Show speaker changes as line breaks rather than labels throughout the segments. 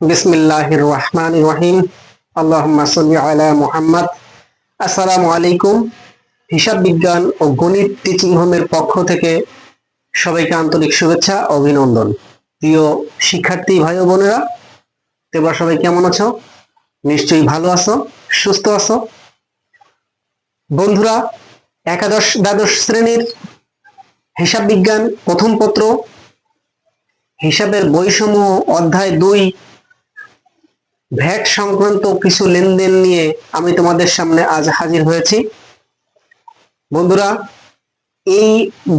বিসমিল্লাহির রহমানির রহিম আল্লাহুম্মা সাল্লি আলা মুহাম্মদ। আসসালামু আলাইকুম। হিসাব বিজ্ঞান ও গণিত টিচিং হোমের পক্ষ থেকে সবাইকে আন্তরিক শুভেচ্ছা অভিনন্দন। প্রিয় শিক্ষার্থী ভাই বোনেরা, তোমরা সবাই কেমন আছো? নিশ্চয়ই ভালো আছো, সুস্থ আছো? বন্ধুরা, একাদশ দ্বাদশ শ্রেণির হিসাব বিজ্ঞান প্রথম পত্র, হিসাবের বইসমূহ অধ্যায় দুই ভ্যাট সংক্রান্ত কিছু লেনদেন নিয়ে আমি তোমাদের সামনে আজ হাজির হয়েছি। বন্ধুরা, এই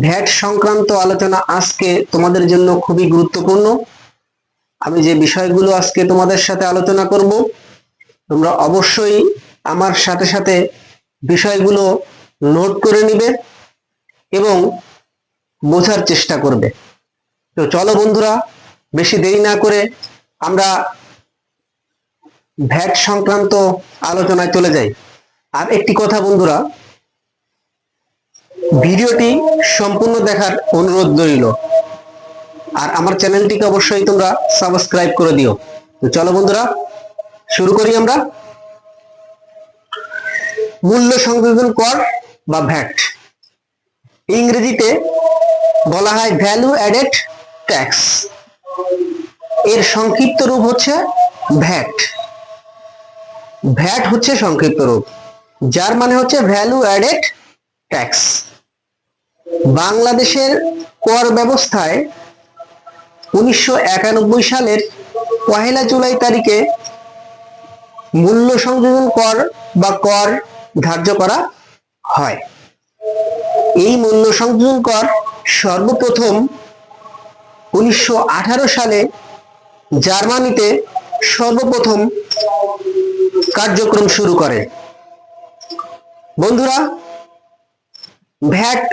ভ্যাট সংক্রান্ত আলোচনা আজকে তোমাদের জন্য খুবই গুরুত্বপূর্ণ। আমি যে বিষয়গুলো আজকে তোমাদের সাথে আলোচনা করব, তোমরা অবশ্যই আমার সাথে সাথে বিষয়গুলো নোট করে নিবে এবং বোঝার চেষ্টা করবে। তো চলো বন্ধুরা, বেশি দেরি না করে আমরা ভ্যাট সংক্রান্ত আলোচনায় চলে যাই। আর একটি কথা বন্ধুরা, ভিডিওটি সম্পূর্ণ দেখার অনুরোধ রইল। আর আমার চ্যানেলটিকে অবশ্যই তোমরা সাবস্ক্রাইব করে দিও। চলো বন্ধুরা, শুরু করি আমরা। মূল্য সংযোজন কর বা ভ্যাট। ইংরেজিতে বলা হয় ভ্যালু অ্যাডেড ট্যাক্স এর সংক্ষিপ্ত রূপ হচ্ছে ভ্যাট। ভ্যাট হচ্ছে সংক্ষিপ্ত রূপ, যার মানে হচ্ছে ভ্যালু অ্যাডেড ট্যাক্স। বাংলাদেশের কর ব্যবস্থায় উনিশশো একানব্বই সালের পহেলা জুলাই তারিখে মূল্য সংযোজন কর বা কর ধার্য করা হয়। এই মূল্য সংযোজন কর সর্বপ্রথম উনিশশো আঠারো সালে জার্মানিতে সর্বপ্রথম কার্যক্রম শুরু করে। বন্ধুরা, ভ্যাট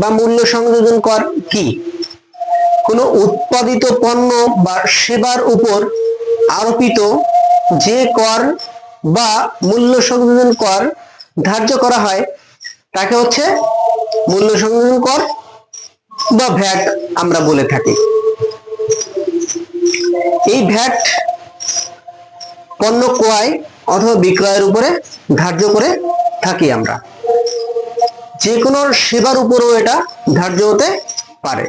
বা মূল্য সংযোজন কর কি? কোনো উৎপাদিত পণ্য বা সেবার উপর আরোপিত যে কর বা মূল্য সংযোজন কর ধার্য করা হয়, তাকে হচ্ছে মূল্য সংযোজন কর বা ভ্যাট আমরা বলে থাকি। এই ভ্যাট পণ্য ক্রয় অথবা বিক্রয়ের উপরে ধার্য করে থাকি আমরা। যে কোনো সেবার উপরও এটা ধার্য হতে পারে।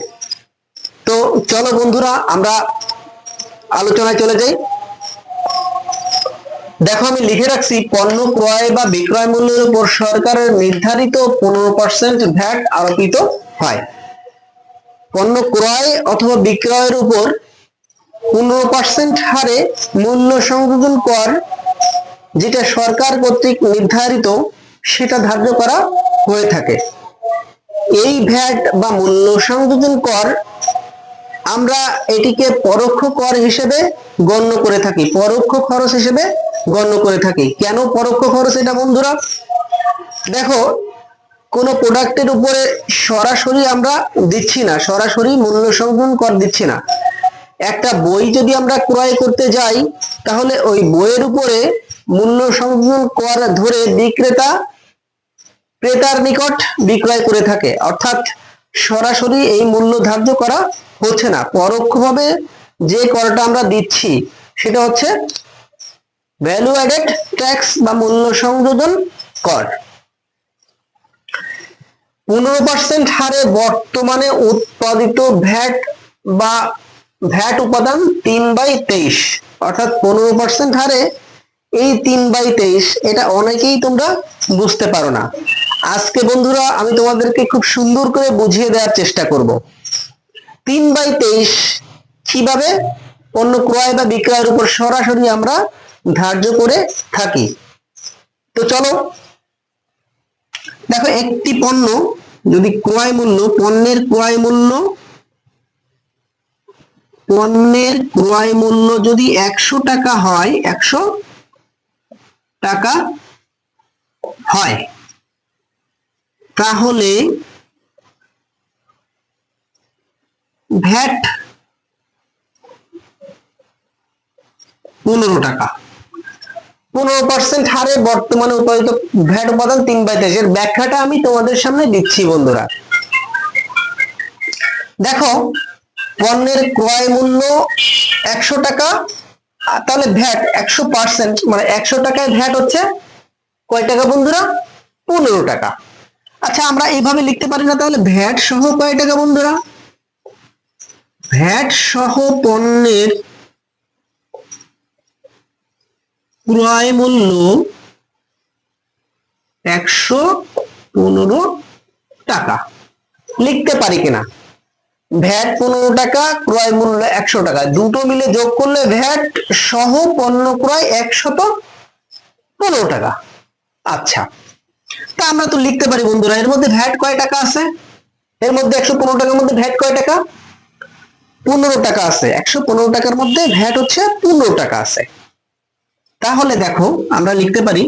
তো চলো বন্ধুরা, আমরা আলোচনায় চলে যাই। দেখো, আমি লিখে রাখছি, পণ্য ক্রয় বা বিক্রয় মূল্যের উপর সরকারের নির্ধারিত পনেরো পার্সেন্ট ভ্যাট আরোপিত হয়। পণ্য ক্রয় অথবা বিক্রয়ের উপর পনেরো পার্সেন্ট হারে মূল্য সংযোজন কর, যেটা সরকার কর্তৃক নির্ধারিত, সেটা ধার্য করা হয়ে থাকে। এই ভ্যাট বা মূল্য সংযোজন কর আমরা এটিকে পরোক্ষ কর হিসেবে গণ্য করে থাকি, পরোক্ষ খরচ হিসেবে গণ্য করে থাকি। কেন পরোক্ষ খরচ এটা, বন্ধুরা? দেখো, কোন প্রোডাক্টের উপরে সরাসরি আমরা দিচ্ছি না, সরাসরি মূল্য সংযোজন কর দিচ্ছি না। একটা বই যদি আমরা ক্রয় করতে যাই, তাহলে ওই বইয়ের উপরে মূল্য সংযোজন কর ধরে বিক্রেতা, ক্রেতার নিকট বিক্রয় করে থাকে। অর্থাৎ সরাসরি এই মূল্য ধার্য করা হচ্ছে না। পরোক্ষভাবে যে করটা আমরা দিচ্ছি, সেটা হচ্ছে ভ্যালু অ্যাডেড ট্যাক্স বা মূল্য সংযোজন কর। পনেরো পার্সেন্ট হারে বর্তমানে উৎপাদিত ভ্যাট বা ভ্যাট উপাদান তিন বাই তেইশ, অর্থাৎ পনেরো পার্সেন্ট হারে এই তিন বাই তেইশ, এটা অনেকেই তোমরা বুঝতে পারো না। আজকে বন্ধুরা, আমি তোমাদেরকে খুব সুন্দর করে বুঝিয়ে দেওয়ার চেষ্টা করব। তিন বাই তেইশ কীভাবে পণ্য ক্রয় বা বিক্রয়ের উপর সরাসরি আমরা ধার্য করে থাকি? তো চলো, দেখো একটি পণ্য যদি ক্রয় মূল্য, পণ্যের ক্রয় মূল্য পণ্যের ক্রয় মূল্য যদি একশো টাকা হয়, একশো টাকা হয়, তাহলে ভ্যাট পনেরো টাকা। পনেরো পার্সেন্ট হারে বর্তমানে উৎপাদিত ভ্যাট উপাদান তিন বাই তেইশ। এর ব্যাখ্যাটা আমি তোমাদের সামনে দিচ্ছি, বন্ধুরা। দেখো পণ্যের ক্রয় মূল্য একশো টাকা তাহলে ভ্যাট একশো পার্সেন্ট মানে একশো টাকায় ভ্যাট হচ্ছে কয় টাকা বন্ধুরা? পনেরো টাকা। আচ্ছা আমরা এইভাবে লিখতে পারি না, তাহলে ভ্যাট সহ কয় টাকা বন্ধুরা? ভ্যাট সহ পণ্যের ক্রয় মূল্য একশো পনেরো টাকা। লিখতে পারি কিনা? ভ্যাট পনেরো টাকা, ক্রয় মূল্য একশো টাকা। দুটো মিলে যোগ করলে ভ্যাট সহ পণ্য ক্রয় একশত পনেরো টাকা। আচ্ছা। তা আমরা তো লিখতে পারি বন্ধুরা, এর মধ্যে ভ্যাট কয় টাকা আছে? এর মধ্যে একশো পনেরো টাকার মধ্যে ভ্যাট কয় টাকা? পনেরো টাকা আছে। একশো পনেরো টাকার মধ্যে ভ্যাট হচ্ছে পনেরো টাকা আছে। তাহলে দেখো, আমরা লিখতে পারি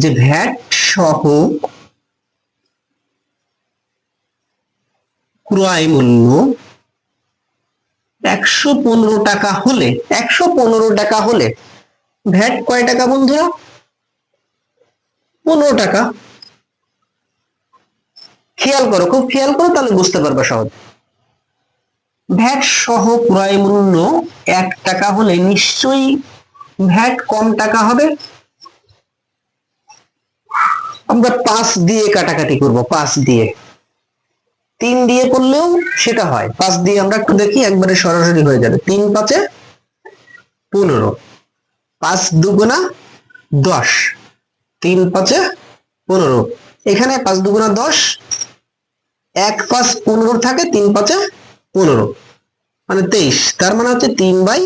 যে ভ্যাট সহ ক্রয় মূল্য একশো পনেরো টাকা হলে, একশো পনেরো টাকা হলে, ভ্যাট কয় টাকা বন্ধুরা? পনেরো টাকা। খেয়াল করো, খুব খেয়াল করো, তাহলে বুঝতে পারবে সহজ। ভ্যাট সহ ক্রয় মূল্য এক টাকা হলে নিশ্চয়ই ভ্যাট কম টাকা হবে। আমরা পাঁচ দিয়ে কাটাকাটি করব, পাঁচ দিয়ে। তিন দিয়ে করলেও সেটা হয়। পাঁচ দিয়ে আমরা একটু দেখি, একবারে সরাসরি হয়ে যাবে। তিন পাঁচে পনেরো। পাঁচ দুগুণা দশ। তিন পাঁচে পনেরো। এখানে পাঁচ দুগুণা দশ, এক পাঁচ পনেরো থাকে, তিন পাঁচে পনেরো। মানে তেইশ। তার মানে হচ্ছে তিন বাই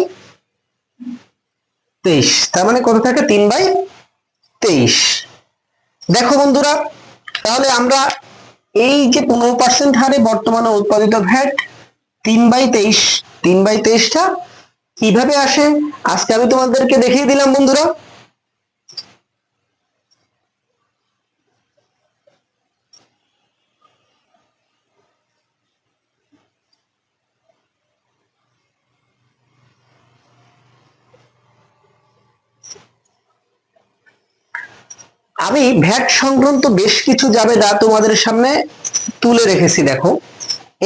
তেইশ। তার মানে কত থাকে? তিন বাই তেইশ। দেখো বন্ধুরা, তাহলে আমরা এই যে পনেরো পার্সেন্ট হারে বর্তমানে উৎপাদিত ভ্যাট, তিন বাই তেইশ, তিন বাই তেইশটা কীভাবে আসে? আজকে আমি তোমাদেরকে দেখিয়ে দিলাম বন্ধুরা। আমি ভ্যাট সংক্রান্ত বেশ কিছু জাবেদা তোমাদের সামনে তুলে রেখেছি, দেখো।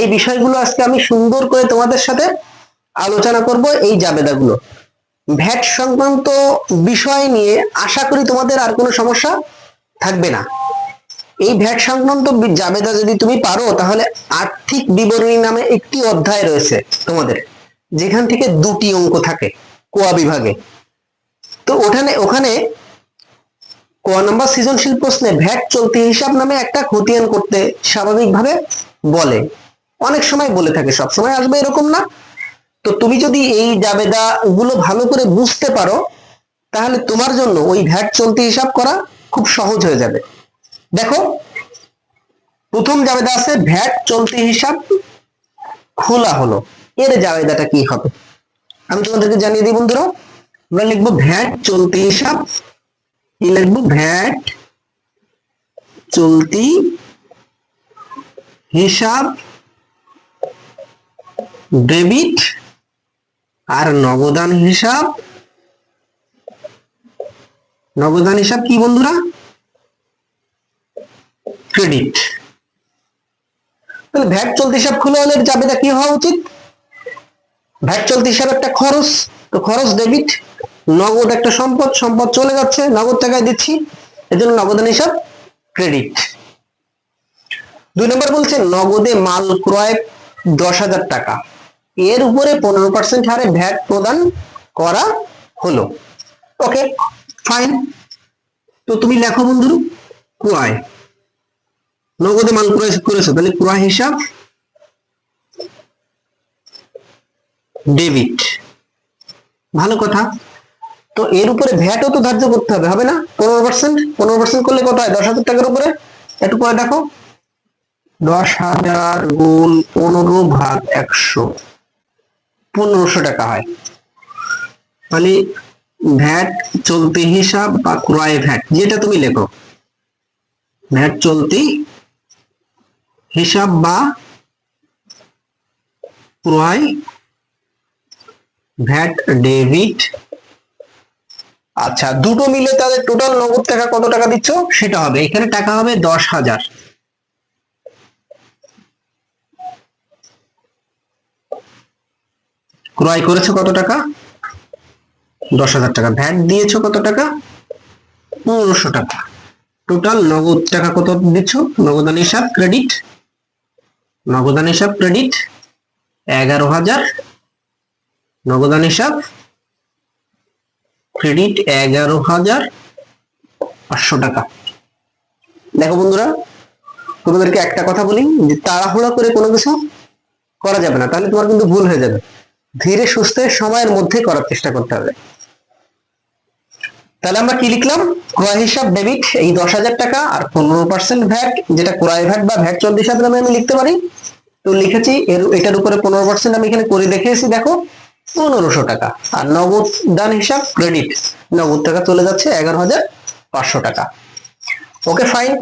এই বিষয়গুলো আজকে আমি সুন্দর করে তোমাদের সাথে আলোচনা করব এই জাবেদাগুলো। ভ্যাট সংক্রান্ত বিষয় নিয়ে আশা করি তোমাদের আর কোনো সমস্যা থাকবে না। এই ভ্যাট সংক্রান্ত জাবেদা যদি তুমি পারো, তাহলে আর্থিক বিবরণী নামে একটি অধ্যায় রয়েছে তোমাদের, যেখান থেকে দুটি অঙ্ক থাকে কোয়া বিভাগে। তো ওখানে ওখানে ক নম্বর সৃজনশীল প্রশ্নে ভ্যাট চলতি হিসাব নামে একটা খতিয়ান করতে স্বাভাবিকভাবে বলে। অনেক সময় বলে থাকে, সব সময় আসবে এরকম না। তো তুমি যদি এই জাবেদা গুলো ভালো করে বুঝতে পারো, তাহলে তোমার জন্য ওই ভ্যাট চলতি হিসাব করা খুব সহজ হয়ে যাবে। দেখো, প্রথম জাবেদা আছে, ভ্যাট চলতি হিসাব খোলা হলো। এর জাবেদাটা কি হবে? আমি তোমাদেরকে জানিয়ে দিই বন্ধুরা, আমরা লিখব ভ্যাট চলতি হিসাব কি লিখব? ভ্যাট চলতি হিসাব ডেবিট আর নগদান হিসাব। নগদান হিসাব কি বন্ধুরা? ক্রেডিট। তাহলে ভ্যাট চলতি হিসাব খুলে হলে জাবেদা কি হওয়া উচিত? ভ্যাট চলতি হিসাব একটা খরচ, তো খরচ ডেবিট নগদ একটা সম্পদ সম্পদ চলে যাচ্ছে, নগদ টাকায় দিচ্ছি। এজন্য নগদান হিসাব ক্রেডিট দুই নম্বর বলছে, নগদে মাল ক্রয় দশ হাজার টাকা। এর উপরে পনেরো পার্সেন্ট হারে ভ্যাট প্রদান করা হলো। ওকে ফাইন তো তুমি লেখো বন্ধু ক্রয়। নগদে মাল ক্রয় করেছ, তাহলে ক্রয় হিসাব ডেবিট ভালো কথা। তো এর উপরে ভ্যাটও তো ধার্য করতে হবে হবে না? পনেরো পার্সেন্ট পনেরো পার্সেন্ট করলে কত হয়? দশ হাজার টাকার উপরে? একটু করে দেখো। দশ হাজার গুণ পনেরো ভাগ একশো। পনেরোশো টাকা হয়। মানে ভ্যাট চলতি হিসাব বা ক্রয় ভ্যাট যেটা তুমি লেখো। ভ্যাট চলতি হিসাব বা ক্রয় ভ্যাট ডেবিট আচ্ছা দুটো মিলে তাদের টোটাল নগদ টাকা কত টাকা দিচ্ছ? সেটা হবে, এখানে টাকা হবে দশ হাজার। ক্রয় করেছ কত টাকা? দশ হাজার টাকা। ভ্যাট দিয়েছ কত টাকা? পনেরোশো টাকা। টোটাল নগদ টাকা কত দিচ্ছ? নগদান হিসাব ক্রেডিট নগদান হিসাব ক্রেডিট এগারো হাজার। নগদান হিসাব ক্রেডিট এগারো হাজার পাঁচশো টাকা। দেখো বন্ধুরা, তোমাদেরকে একটা কথা বলি, যে তাড়াহুড়া করে কোনো কিছু করা যাবে না, তাহলে তোমার কিন্তু ভুল হয়ে যাবে। ধীরে সুস্থে সময়ের মধ্যে করার চেষ্টা করতে হবে। তাহলে আমরা কি লিখলাম? ক্রয় হিসাব ডেবিট, এই দশ হাজার টাকা আর পনেরো পার্সেন্ট ভ্যাট, যেটা ক্রয় ভ্যাট বা ভ্যাট চল্লিশ নামে আমি লিখতে পারি। তো লিখেছি, এর, এটার উপরে পনেরো পার্সেন্ট আমি এখানে করে দেখিয়েছি, দেখো। পনেরোশো টাকা। আর নগদ দান হিসাব ক্রেডিট নগদ টাকা চলে যাচ্ছে এগারো হাজার পাঁচশো টাকা। ওকে ফাইন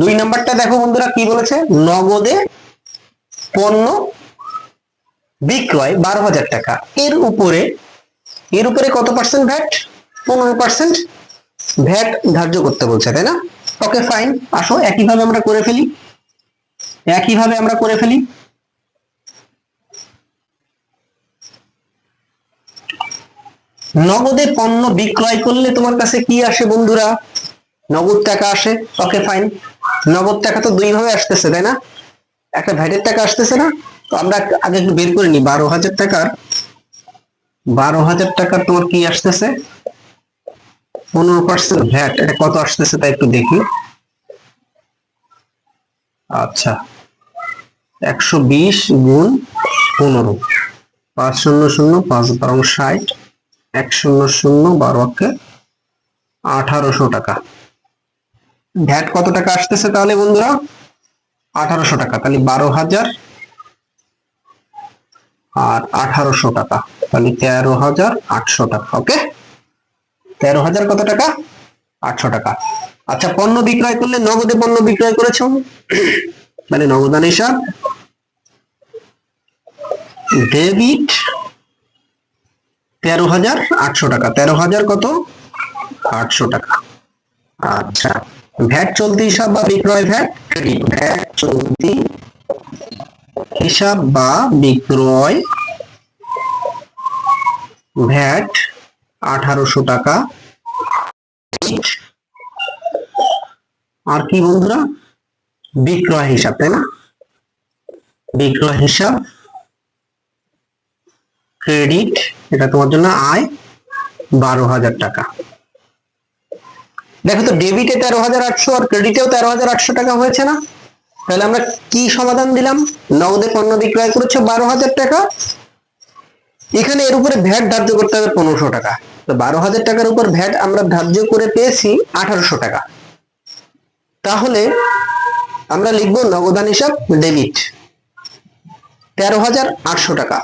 দুই নাম্বারটা দেখো বন্ধুরা কি বলেছে? নগদে পণ্য বিক্রয় বারো হাজার টাকা। এর উপরে এর উপরে কত পার্সেন্ট ভ্যাট পনেরো পার্সেন্ট ভ্যাট ধার্য করতে বলছে, তাই না? ওকে ফাইন আসো, একইভাবে আমরা করে ফেলি। একইভাবে আমরা করে ফেলি। নগদে পণ্য বিক্রয় করলে তোমার কাছে কি আসে বন্ধুরা? নগদ টাকা আসে? ওকে ফাইন নগদ টাকা তো দুই ভাবে আসতেছে, তাই না? একটা ভ্যাটের টাকা আসতেছে না? তো আমরা আগে একটু বের করে নিই। বারো হাজার টাকার, বারো হাজার টাকার তোমার কি আসতেছে? পনেরো পার্সেন্ট ভ্যাট। এটা কত আসতেছে তাই একটু দেখি। আচ্ছা একশো বিশ গুণ পনেরো। পাঁচ শূন্য শূন্য, পাঁচ বারো ষাট। এক শূন্য শূন্য বারো অক্ষে আঠারোশো টাকা। ভ্যাট কত টাকা আসতেছে তাহলে বন্ধুরা? আঠারোশো টাকা, তাহলে বারো হাজার আর আঠারোশো টাকা, তাহলে তেরো হাজার আটশো টাকা, ওকে? তেরো হাজার কত টাকা? আটশো টাকা। আচ্ছা পণ্য বিক্রয় করলে নগদে পণ্য বিক্রয় করেছ? মানে নগদান হিসাব ডেবিট তেরো হাজার আটশো টাকা। তেরো হাজার কত? আটশো টাকা। আচ্ছা। ভ্যাট চলতি হিসাব বা বিক্রয় ভ্যাট? ক্রেডিট ভ্যাট চলতি হিসাব বা বিক্রয় ভ্যাট আঠারোশো টাকা। আর কি বন্ধুরা? বিক্রয় হিসাব, তাই না? বিক্রয় হিসাব ক্রেডিট এটা তোমার জন্য আয় বারো হাজার টাকা। দেখো তো ডেবিটে তেরো হাজার আটশো আর ক্রেডিটেও তেরো হাজার আটশো টাকা হয়েছে না? তাহলে আমরা কি সমাধান দিলাম? নগদে পণ্য বিক্রয় করেছে বারো হাজার টাকা। এখানে এর উপরে ভ্যাট ধার্য করতে হবে পনেরোশো টাকা। তো বারো হাজার টাকার উপর ভ্যাট আমরা ধার্য করে পেয়েছি আঠারোশো টাকা। তাহলে আমরা লিখব নগদান হিসাব ডেবিট তেরো হাজার আটশো টাকা।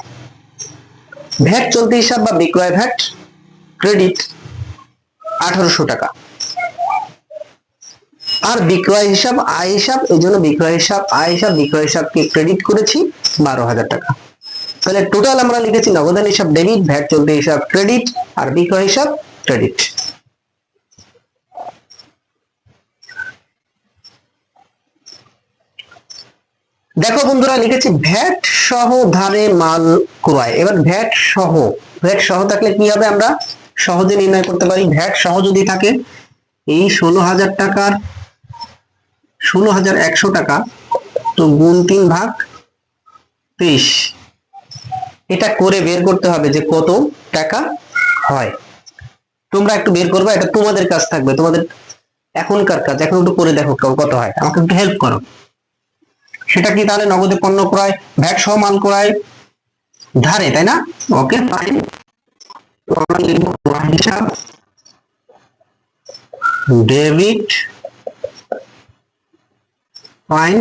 ভ্যাট চলতি হিসাব বা বিক্রয় ভ্যাট, ক্রেডিট আঠারোশো টাকা। আর বিক্রয় হিসাব, আয় হিসাব, এই জন্য বিক্রয় হিসাব, আয় হিসাব, বিক্রয় হিসাবকে ক্রেডিট করেছি বারো হাজার টাকা। তাহলে টোটাল আমরা লিখেছি নগদান হিসাব ডেবিট ভ্যাট চলতি হিসাব, ক্রেডিট, আর বিক্রয় হিসাব, ক্রেডিট। দেখো বন্ধুরা, লিখেছি ভ্যাট সহ ধারে মাল ক্রয়। এবার ভ্যাট সহ ভ্যাট সহ থাকলে কি হবে আমরা সহজে নির্ণয় করতে পারি। ভ্যাট সহ যদি থাকে, এই ষোলো হাজার টাকার, ষোলো হাজার একশো টাকা, তো গুণ তিন ভাগ তেইশ। এটা করে বের করতে হবে যে কত টাকা হয়। তোমরা একটু বের করবে, এটা তোমাদের কাজ থাকবে। তোমাদের এখনকার কাজ, এখন একটু করে দেখো কত হয়। আমাকে একটু হেল্প করো। সেটা কি তাহলে নগদে পণ্য ক্রয় ভ্যাট সহ মাল ক্রয় ধারে, তাই না? ওকে ফাইন হিসাব ডেবিট ফাইন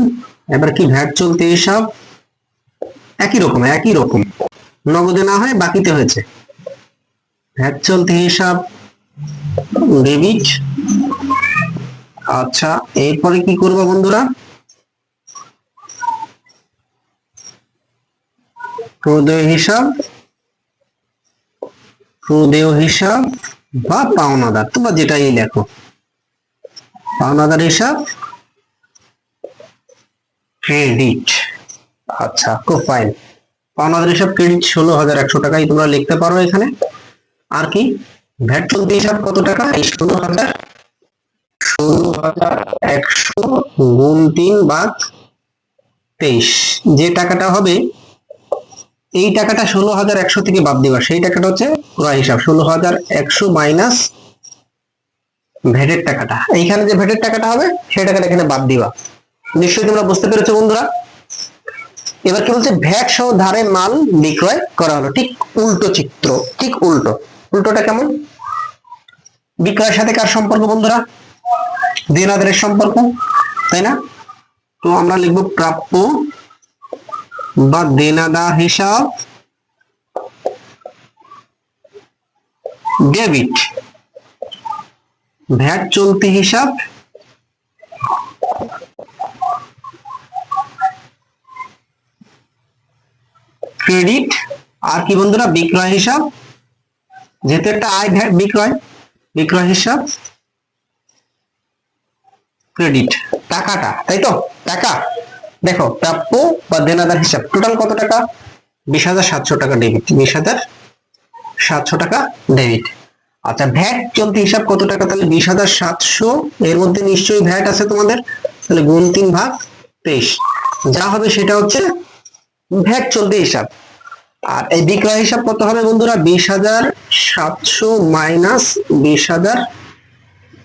এবার কি ভ্যাট চলতে হিসাব একই রকম একই রকম। নগদে না হয়, বাকিতে হয়েছে। ভ্যাট চলতে হিসাব ডেবিট আচ্ছা এরপরে কি করব বন্ধুরা? প্রদেয় হিসাব প্রদেয় হিসাব বা পাওনাদার, তোমরা যেটাই লেখো। পাওনাদার হিসাব ক্রেডিট আচ্ছা খুব ফাইন পাওনাদার হিসাব ক্রেডিট ষোলো হাজার একশো টাকাই তোমরা লিখতে পারো এখানে। আর কি? ভ্যাট চলতি হিসাব কত টাকা? এই ষোলো হাজার ষোলো হাজার একশো গুণ তিন বাদ তেইশ। যে টাকাটা হবে এই টাকাটা ষোলো হাজার একশো থেকে বাদ দিবা। সেই টাকাটা হচ্ছে ক্রয় হিসাব ষোলো হাজার একশো মাইনাস ভ্যাটের টাকাটা। এইখানে যে ভ্যাটের টাকাটা হবে, সেই টাকাটা এখানে বাদ দিবা। নিশ্চয়ই তোমরা বুঝতে পেরেছ বন্ধুরা? এবার কি বলছে? ভ্যাট সহ ধারে মাল বিক্রয় করা হলো। ঠিক উল্টো চিত্র, ঠিক উল্টো। উল্টোটা কেমন? বিক্রয়ের সাথে কার সম্পর্ক বন্ধুরা? দেনাদারের সম্পর্ক, তাই না? তো আমরা লিখব প্রাপ্য বা দেনাদার হিসাব ডেবিট ভ্যাট চলতি হিসাব ক্রেডিট আর কি বন্ধুরা, বিক্রয় হিসাব, যেহেতু একটা আয় ভ্যাট বিক্রয় বিক্রয় হিসাব ক্রেডিট টাকাটা, তাই তো? টাকা। দেখো, প্রাপ্য বা দেনাদার হিসাব। টোটাল কত টাকা? বিশ হাজার সাতশো টাকা ডেবিট বিশ হাজার সাতশো টাকা ডেবিট আচ্ছা ভ্যাট চলতি হিসাব কত টাকা? তাহলে বিশ হাজার সাতশো। এর মধ্যে নিশ্চয়ই ভ্যাট আছে তোমাদের। তাহলে গুণ তিন ভাগ তেইশ। যা হবে সেটা হচ্ছে ভ্যাট চলতি হিসাব। আর এই বিক্রয় হিসাব কত হবে বন্ধুরা? বিশ হাজার সাতশো মাইনাস বিশ হাজার।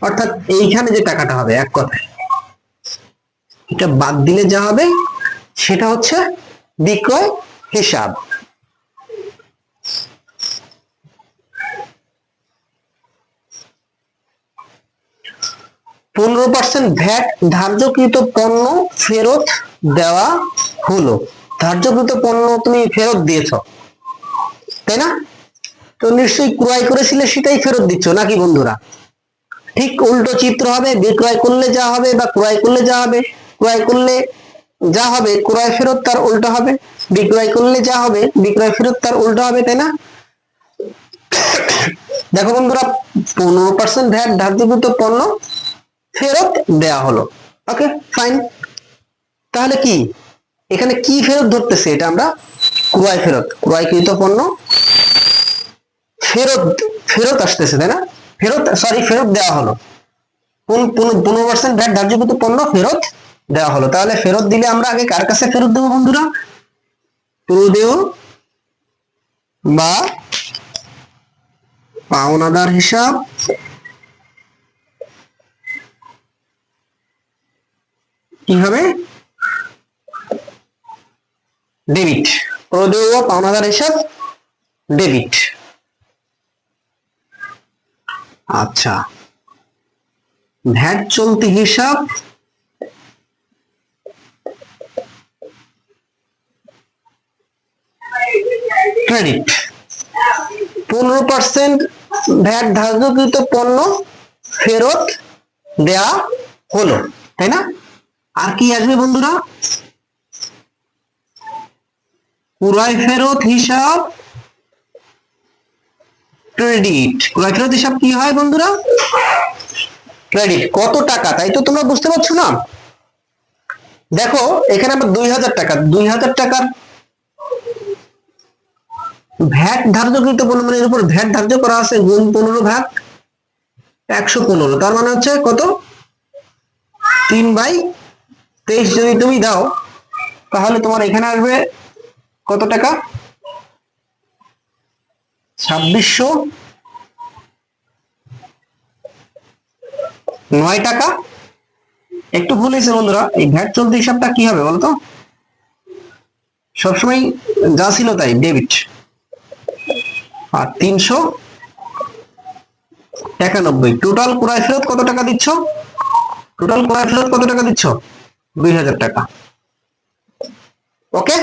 অর্থাৎ এইখানে যে টাকাটা হবে, এক কথায়। এটা বাদ দিলে যা হবে, সেটা হচ্ছে বিক্রয় হিসাব। পনেরো পার্সেন্ট ভ্যাট ধার্যকৃত পণ্য ফেরত দেওয়া হলো। ধার্যকৃত পণ্য তুমি ফেরত দিয়েছ, তাই না? তো নিশ্চয়ই ক্রয় করেছিলে, সেটাই ফেরত দিচ্ছ, নাকি বন্ধুরা? ঠিক উল্টো চিত্র হবে, বিক্রয় করলে যা হবে বা ক্রয় করলে যা হবে। ক্রয় করলে যা হবে, ক্রয় ফেরত তার উল্টো হবে। বিক্রয় করলে যা হবে, বিক্রয় ফেরত তার উল্টো হবে, তাই না? দেখো বন্ধুরা, পনেরো পার্সেন্ট ভ্যাট ধার্যকৃত পণ্য ফেরত দেয়া হলো। ওকে ফাইন তাহলে কি? এখানে কি ফেরত ধরতেছে? এটা আমরা ক্রয় ফেরত, ক্রয়কৃত পণ্য ফেরত ফেরত আসতেছে, তাই না? ফেরত সরি ফেরত দেওয়া হলো। পনেরো পার্সেন্ট ভ্যাট ধার্যকৃত পণ্য ফেরত দেওয়া হলো। তাহলে ফেরত দিলে আমরা আগে কার কাছে ফেরত দেবো বন্ধুরা? প্রদেয় বা পাওনাদার হিসাব। কি হবে ডেবিট। প্রদেয় বা পাওনাদার হিসাব, ডেবিট। আচ্ছা। ভ্যাট চলতি হিসাব ক্রেডিট পনেরো পার্সেন্ট ভ্যাট ধার্যকৃত পণ্য ফেরত দেয়া হলো, তাই না? আর কি আসবে বন্ধুরা? ক্রয় ফেরত হিসাব ক্রেডিট। ক্রয় ফেরত হিসাব কি হয় বন্ধুরা? ক্রেডিট। কত টাকা? তাই তো তোমরা বুঝতে পারছ না? দেখো, এখানে আমার দুই হাজার টাকা। দুই হাজার টাকার ভ্যাট ধার্যকৃত পণ্যমানের উপর ভ্যাট ধার্য করা আছে গুণ পনেরো ভাগ একশো পনেরো। তার মানে হচ্ছে কত? তিন বাই তেইশ যদি তুমি দাও, তাহলে তোমার এখানে আসবে কত টাকা? ছাব্বিশশো নয় টাকা। একটু ভুল হয়েছে বন্ধুরা, এই ভ্যাট চলতি হিসাবটা কি হবে বলতো? সবসময় যা ছিল তাই, ডেবিট। আর তিনশো একানব্বই। টোটাল ক্রয় ফেরত কত টাকা দিচ্ছ? টোটাল ক্রয় ফেরত কত টাকা দিচ্ছ? দুই হাজার টাকা। ওকে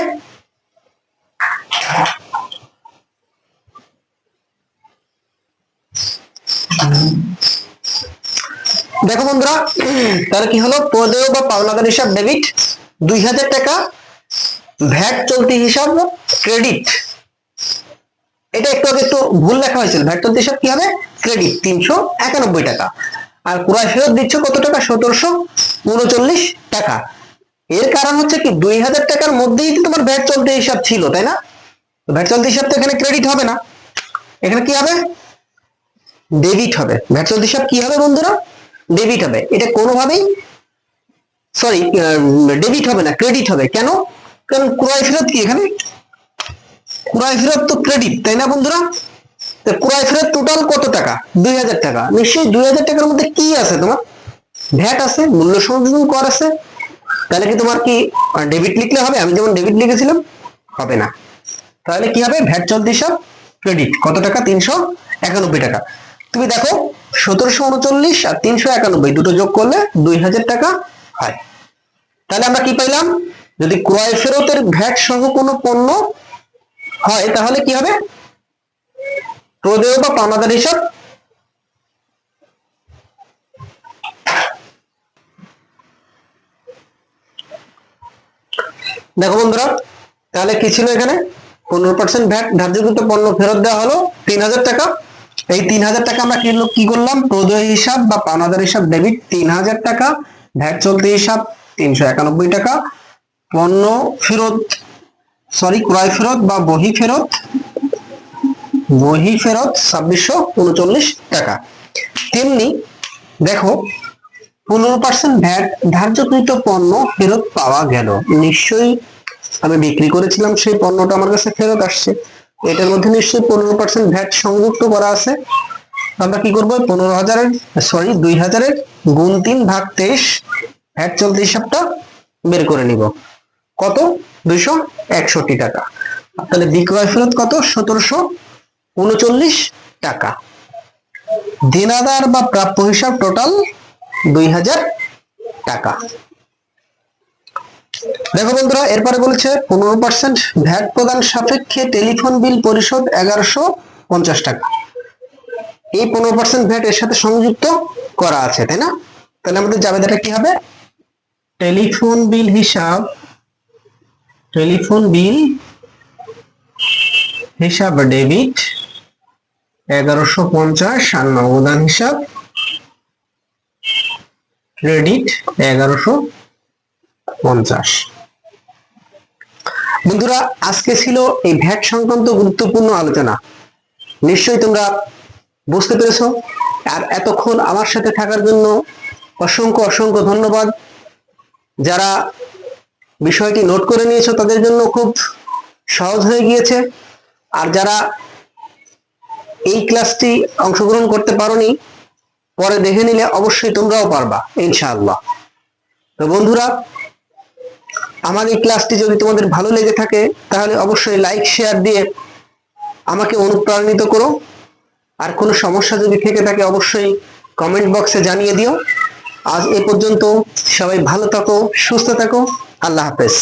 দেখো বন্ধুরা তাহলে কি হলো? প্রদেয় বা পাওনাদার হিসাব ডেবিট দুই হাজার টাকা। ভ্যাট চলতি হিসাব ক্রেডিট এটা একটু আগে একটু ভুল লেখা হয়েছিল। ভ্যাট হিসাব কি হবে? ক্রেডিট তিনশো একানব্বই টাকা। আর ক্রয় ফেরত দিচ্ছ কত টাকা? সতেরোশো উনচল্লিশ টাকা। এর কারণ হচ্ছে কি, দুই হাজার টাকার মধ্যেই তো তোমার ভ্যাট চলতি হিসাব ছিল, তাই না? ভ্যাট চলতি হিসাব তো এখানে ক্রেডিট হবে না। এখানে কি হবে? ডেবিট হবে। ভ্যাট চলতি হিসাব কি হবে বন্ধুরা? ডেবিট হবে। এটা কোনোভাবেই সরি ডেবিট হবে না ক্রেডিট হবে। কেন? কারণ ক্রয় ফেরত কি এখানে? ক্রয় ফেরত তো ক্রেডিট তাই না বন্ধুরা? ক্রয় ফেরত টোটাল কত টাকা? দুই হাজার টাকা। নিশ্চয়ই দুই হাজার টাকার মধ্যে কি আছে তোমার? ভ্যাট আছে, মূল্য সংযোজন কর আছে। তাহলে কি তোমার কি ডেবিট লিখলে হবে? আমি যেমন ডেবিট লিখেছিলাম, হবে না। তাহলে কি হবে? ভ্যাট চলতি হিসাব ক্রেডিট কত টাকা? তিনশো একানব্বই টাকা। তুমি দেখো, সতেরোশো উনচল্লিশ আর তিনশো একানব্বই, দুটো যোগ করলে দুই হাজার টাকা হয়। তাহলে আমরা কি পাইলাম? যদি ক্রয় ফেরতের ভ্যাট সহ কোনো পণ্য হয়, তাহলে কি হবে? প্রদেয় বা পাওনাদার হিসাব। দেখো বন্ধুরা, তাহলে কি ছিল এখানে? পনেরো পার্সেন্ট ভ্যাট, ধার্যকৃত পণ্য ফেরত দেওয়া হলো তিন হাজার টাকা। এই তিন হাজার টাকা আমরা কি কি করলাম? প্রদেয় হিসাব বা পাওনাদার হিসাব ডেবিট তিন হাজার টাকা, ভ্যাট চলতি হিসাব তিনশো একানব্বই টাকা। পণ্য ফেরত সরি ক্রয় ফেরত বা বহি ফেরত? বহি ফেরত ছাব্বিশশো উনচল্লিশ টাকা। তেমনি দেখো, পনেরো পার্সেন্ট ভ্যাট ধার্যকৃত পণ্য ফেরত পাওয়া গেল। নিশ্চয়ই আমি বিক্রি করেছিলাম সেই পণ্যটা আমার কাছে ফেরত আসছে। এটার মধ্যে নিশ্চয়ই পনেরো পার্সেন্ট ভ্যাট সংযুক্ত করা আছে। আমরা কি করব? পনেরো হাজারের সরি দুই হাজারের গুণ তিন ভাগ তেইশ ভ্যাট চলতি হিসাবটা বের করে নিব। কত? দুইশো একষট্টি টাকা। তাহলে বিক্রয় ফেরত কত? সতেরোশো উনচল্লিশ টাকা। দেনাদার বা প্রাপ্য হিসাব টোটাল দুই হাজার টাকা। দেখো বন্ধুরা, এরপরে বলছে, পনেরো পার্সেন্ট ভ্যাট প্রদান সাপেক্ষে টেলিফোন বিল পরিশোধ এগারোশো পঞ্চাশ টাকা। এই পনেরো পার্সেন্ট ভ্যাট এর সাথে সংযুক্ত করা আছে, তাই না? তাহলে আমাদের জাবেদাটা কি হবে? টেলিফোন বিল হিসাব টেলিফোন বিল, হিসাব ডেবিট, এগারোশো পঞ্চাশ আর নগদান হিসাব, ক্রেডিট এগারোশো পঞ্চাশ। বন্ধুরা, আজকে ছিল এই ভ্যাট সংক্রান্ত গুরুত্বপূর্ণ আলোচনা। নিশ্চয়ই তোমরা বুঝতে পেরেছ। আর এতক্ষণ আমার সাথে থাকার জন্য অসংখ্য অসংখ্য ধন্যবাদ। যারা বিষয়টি নোট করে নিয়েছো তাদের জন্য খুব সহজ হয়ে গিয়েছে। আর যারা এই ক্লাসটি অংশগ্রহণ করতে পারোনি, পরে দেখে নিলে অবশ্যই তোমরাও পারবা, ইনশাআল্লাহ। তো বন্ধুরা, আমার এই ক্লাসটি যদি তোমাদের ভালো লেগে থাকে, তাহলে অবশ্যই লাইক শেয়ার দিয়ে আমাকে অনুপ্রাণিত করো। আর কোনো সমস্যা যদি থেকে থাকে, অবশ্যই কমেন্ট বক্সে জানিয়ে দিও। আজ এ পর্যন্ত সবাই ভালো থাকো, সুস্থ থাকো। আল্লাহ হাফেজ